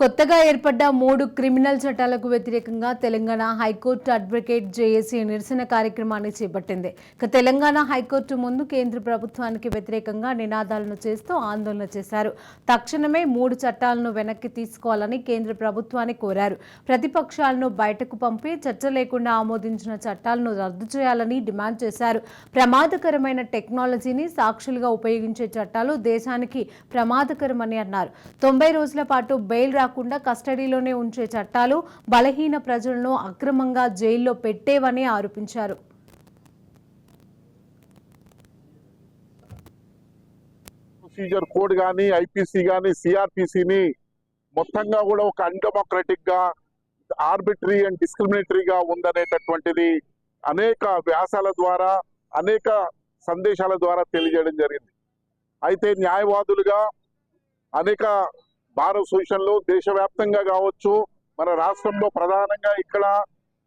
కొత్తగా ఏర్పడ్డ మూడు క్రిమినల్ చట్టాలకు వ్యతిరేకంగా తెలంగాణ హైకోర్టు అడ్వకేట్ జేఏసీ నిరసన కార్యక్రమాన్ని చేపట్టింది. ఇక తెలంగాణ హైకోర్టు ముందు కేంద్ర ప్రభుత్వానికి వ్యతిరేకంగా నినాదాలను చేస్తూ ఆందోళన చేశారు. తక్షణమే మూడు చట్టాలను వెనక్కి తీసుకోవాలని కేంద్ర ప్రభుత్వాన్ని కోరారు. ప్రతిపక్షాలను బయటకు పంపి చర్చ లేకుండా ఆమోదించిన చట్టాలను రద్దు చేయాలని డిమాండ్ చేశారు. ప్రమాదకరమైన టెక్నాలజీని సాక్షులుగా ఉపయోగించే చట్టాలు దేశానికి ప్రమాదకరమని అన్నారు. తొంభై రోజుల పాటు బెయిల్ రాకుండా కస్టడీలోనే ఉంచే చట్టాలు బలహీన ప్రజలను అక్రమంగా జైల్లో పెట్టేవని ఆరోపించారు. ప్రొసీజర్ కోడ్ కానీ ఐపీసీ కానీ సిఆర్పిసిని మొత్తంగా కూడా ఒక అన్డెమోక్రటిక్గా ఆర్బిటరీ అండ్ డిస్క్రిమినేటరీగా ఉందనేటటువంటిది అనేక వ్యాసాల ద్వారా అనేక సందేశాల ద్వారా తెలియజేయడం జరిగింది. అయితే న్యాయవాదులుగా అనేక భారత్ అసోసియేషన్లు దేశవ్యాప్తంగా కావచ్చు మన రాష్ట్రంలో ప్రధానంగా ఇక్కడ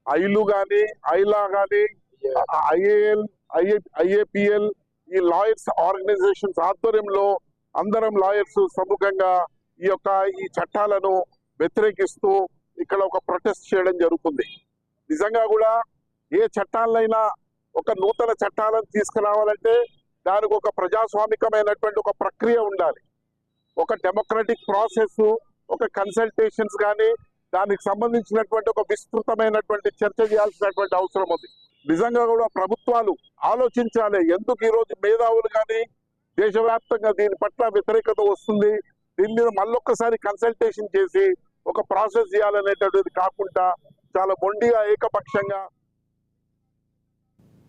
ఐలు కానీ ఐలా కానీ ఐఏఎల్ ఐఏ ఐఏపిఎల్ ఈ లాయర్స్ ఆర్గనైజేషన్స్ ఆధ్వర్యంలో అందరం లాయర్స్ సముఖంగా ఈ యొక్క ఈ చట్టాలను వ్యతిరేకిస్తూ ఇక్కడ ఒక ప్రొటెస్ట్ చేయడం జరుగుతుంది. నిజంగా కూడా ఏ చట్టాలైనా ఒక నూతన చట్టాలను తీసుకురావాలంటే దానికి ఒక ప్రజాస్వామికమైనటువంటి ఒక ప్రక్రియ ఉండాలి. ఒక డెమోక్రటిక్ ప్రాసెస్ ఒక కన్సల్టేషన్స్ కానీ దానికి సంబంధించినటువంటి ఒక విస్తృతమైనటువంటి చర్చ చేయాల్సినటువంటి అవసరం ఉంది. నిజంగా కూడా ప్రభుత్వాలు ఆలోచించాలి. ఎందుకు ఈరోజు మేధావులు కానీ దేశవ్యాప్తంగా దీని పట్ల వ్యతిరేకత వస్తుంది? దీని మీద మళ్ళొక్కసారి కన్సల్టేషన్ చేసి ఒక ప్రాసెస్ చేయాలనేటటువంటిది కాకుండా చాలా మొండిగా ఏకపక్షంగా